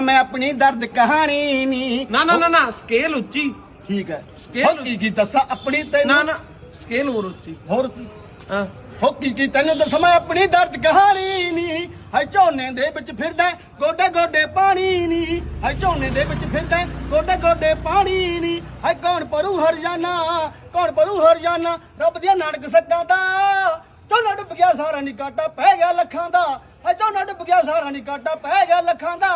ਮੈਂ ਆਪਣੀ ਦਰਦ ਕਹਾਣੀ ਨਹੀਂ ਨਾ ਨਾ ਨਾ ਨਾ ਸਕੇਲ ਉੱਚੀ। ਠੀਕ ਹੈ। ਸਕੇਲ ਹੋ ਕੀ ਕੀ ਦੱਸਾਂ ਆਪਣੀ ਨਾ ਤੈਨੂੰ? ਨਾ ਸਕੇਲ ਹੋਰ ਉੱਚੀ। ਹੋਰ ਕੀ ਹਾਂ। ਹੋ ਕੀ ਕੀ ਤੈਨੂੰ ਦੱਸਾਂ ਮੈਂ ਆਪਣੀ ਦਰਦ ਕਹਾਣੀ ਨਹੀਂ ਹੈ ਝੋਨੇ ਦੇ ਵਿੱਚ ਫਿਰਦਾ ਗੋਡੇ ਗੋਡੇ ਪਾਣੀ ਨਹੀਂ ਹੈ ਝੋਨੇ ਦੇ ਵਿੱਚ ਫਿਰਦਾ ਗੋਡੇ ਗੋਡੇ ਪਾਣੀ ਨਹੀਂ ਹੈ ਕੌਣ ਪਰੂ ਹਰਜਾਨਾ ਕੌਣ ਪਰੂ ਹਰਜਾਨਾ ਰੱਬ ਦੀਆਂ ਨਾਨਕ ਸੱਕਾਂ ਦਾ। ਝੋਨਾ ਡੁੱਬ ਗਿਆ ਸਾਰਾ ਨੀ ਕਾਟਾ ਪੈ ਗਿਆ ਲੱਖਾਂ ਦਾ। ਹੈ ਝੋਨਾ ਡੁੱਬ ਗਿਆ ਸਾਰਾ ਨੀ ਕਾਟਾ ਪੈ ਗਿਆ ਲੱਖਾਂ ਦਾ।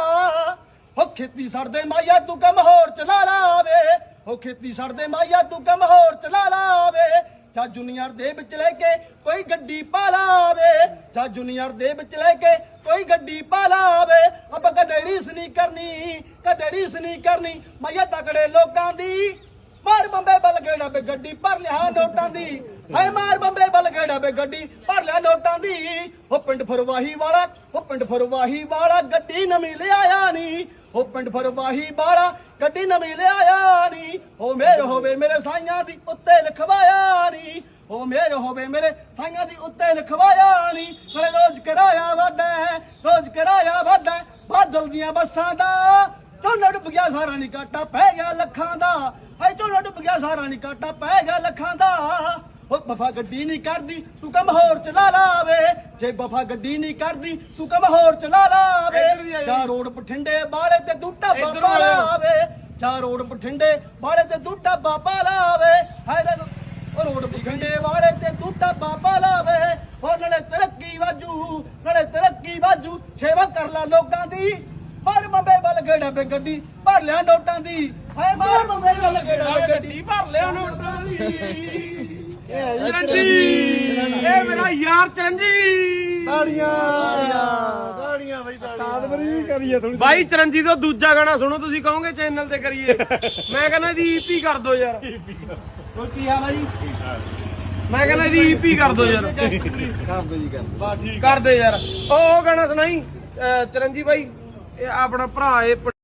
ਹੋ ਖੇਤੀ ਛੱਡਦੇ ਮਾਇਆ, ਤੂੰ ਕੰਮ ਹੋਰ ਚਲਾ ਲਾਵੇ। ਹੋ ਖੇਤੀ ਸੜਦੇ ਮਾਇਆ, ਤੂੰ ਕੰਮ ਹੋਰ ਚਲਾ ਲਾਵੇ। ਚਾ ਜੂਨੀਅਰ ਦੇ ਵਿੱਚ ਲੈ ਕੇ ਕੋਈ ਗੱਡੀ ਪਾ ਲਾਵੇ ਚਾ ਜੂਨੀਅਰ ਦੇ ਵਿੱਚ ਲੈ ਕੇ ਕੋਈ ਗੱਡੀ ਪਾ ਲਾਵੇ ਅਬ ਕਦੇ ਰੀਸ ਨਹੀਂ ਕਰਨੀ, ਕਦੇ ਰੀਸ ਕਰਨੀ। ਮਾਇਆ ਤਕੜੇ ਲੋਕਾਂ ਦੀ, ਮਾਰ ਬੰਬੇ ਬਲ ਗੇੜਾ ਬੇ ਗੱਡੀ, ਭਰ ਲਿਆ ਨੋਟਾਂ ਦੀ। ਹਾਏ ਮਾਰ ਬੰਬੇ ਬਲ ਗੇੜਾ ਬੇ ਗੱਡੀ, ਭਰ ਲਿਆ ਨੋਟਾਂ ਦੀ। ਉਹ ਪਿੰਡ ਫਰਵਾਹੀ ਵਾਲਾ ਉਹ ਪਿੰਡ ਫਰਵਾਹੀ ਵਾਲਾ ਗੱਡੀ ਨਵੀਂ ਲਿਆ ਨਹੀਂ, ਉਹ ਪਿੰਡ ਫਰਵਾਹੀ ਵਾਲਾ ਗੱਡੀ ਨਵੀਂ ਲਿਆਇਆ ਨਹੀਂ। ਉਹ ਮੇਰ ਹੋਵੇ ਮੇਰੇ ਸਾਈਆਂ ਦੀ ਉੱਤੇ ਲਿਖਵਾਇਆ ਨਹੀਂ। ਉਹ ਮੇਰ ਹੋਵੇ ਮੇਰੇ ਸਾਈਆਂ ਦੀ ਉੱਤੇ ਲਿਖਵਾਇਆ ਨਹੀਂ। ਹਲੇ ਰੋਜ਼ ਕਰਾਇਆ ਵਾਦਾ ਰੋਜ਼ ਕਰਾਇਆ ਵਾਦਾ ਬਾਦਲ ਦੀਆਂ ਬੱਸਾਂ ਦਾ, ਝੋਨਾ ਡੁੱਬ ਗਿਆ ਸਾਰਾ ਨੀ ਕਾਟਾ ਪੈ ਗਿਆ ਲੱਖਾਂ ਦਾ। ਹਾਏ, ਝੋਨਾ ਡੁੱਬ ਗਿਆ ਸਾਰਾ ਨੀ ਕਾਟਾ ਪੈ ਗਿਆ ਲੱਖਾਂ ਦਾ। ਉਹ ਵਫ਼ਾ ਗੱਡੀ ਨਹੀਂ ਕਰਦੀ, ਤੂੰ ਕੰਮ ਹੋਰ ਚਲਾ ਲਾਵੇ। ਜੇ ਬਫਾ ਗੱਡੀ ਨਹੀਂ ਕਰਦੀ ਤੂੰ ਕੰਮ ਹੋਰ ਚਲਾ ਲਾਵੇ ਇੱਧਰ ਦੀ ਆ ਜੀ। ਚਾ ਰੋਡ ਪਠਿੰਡੇ ਵਾਲੇ ਤੇ ਤੂੰ ਢਾਬਾ ਇੱਧਰੋਂ ਪਾ। ਲਾਵੇ। ਚਾ ਰੋਡ ਪਠਿੰਡੇ ਵਾਲੇ ਤੇ ਤੂੰ ਢਾਬਾ ਪਾ ਲਾਵੇ। ਹਾਏ ਲੈ ਉਹ ਰੋਡ ਪਠਿੰਡੇ ਵਾਲੇ ਤੇ ਤੂੰ ਢਾਬਾ ਪਾ ਲਾਵੇ। ਉਹ ਨਾਲੇ ਤਰੱਕੀ ਵਾਜੂ ਨਾਲੇ ਤਰੱਕੀ ਵਾਜੂ। ਸੇਵਾ ਕਰ ਲੈ ਲੋਕਾਂ ਦੀ। ਮਾਰ ਬੰਬੇ ਵੱਲ ਗੇੜਾ ਬੇ ਗੱਡੀ ਭਰ ਲਿਆ ਨੋਟਾਂ ਦੀ। ਹਾਏ ਮਾਰ ਬੰਬੇ ਵੱਲ ਗੇੜਾ ਬੇ ਗੱਡੀ। ਗੱਡੀ ਭਰ ਲਿਆ ਨੋਟਾਂ ਦੀ। ਚਰੰਜੀ ਇਹ ਮੇਰਾ ਯਾਰ ਚਰੰਜੀ ਤਾੜੀਆਂ। ਤਾੜੀਆਂ। ਬਈ ਤਾੜੀਆਂ। ਵੀ ਕਰੀਏ ਥੋੜੀ ਬਾਈ ਚਰੰਜੀ ਤੋਂ ਦੂਜਾ ਗਾਣਾ ਸੁਣੋ ਤੁਸੀਂ ਕਹੋਗੇ ਚੈਨਲ ਤੇ ਕਰੀਏ। ਮੈਂ ਕਹਿੰਦਾ ਇਹਦੀ ਈਪੀ ਕਰ ਦਿਓ ਯਾਰ। ਹੋਰ ਕੀ ਹਾਲ ਆ ਜੀ? ਮੈਂ ਕਹਿੰਦਾ ਇਹਦੀ ਈਪੀ ਕਰ ਦਿਓ ਯਾਰ। ਬਾ ਠੀਕ ਕਰ ਦੇ ਯਾਰ। ਉਹ ਉਹ ਗਾਣਾ ਸੁਣਾਈ ਚਰੰਜੀ ਬਾਈ ਇਹ ਆਪਣਾ ਭਰਾ ਇਹ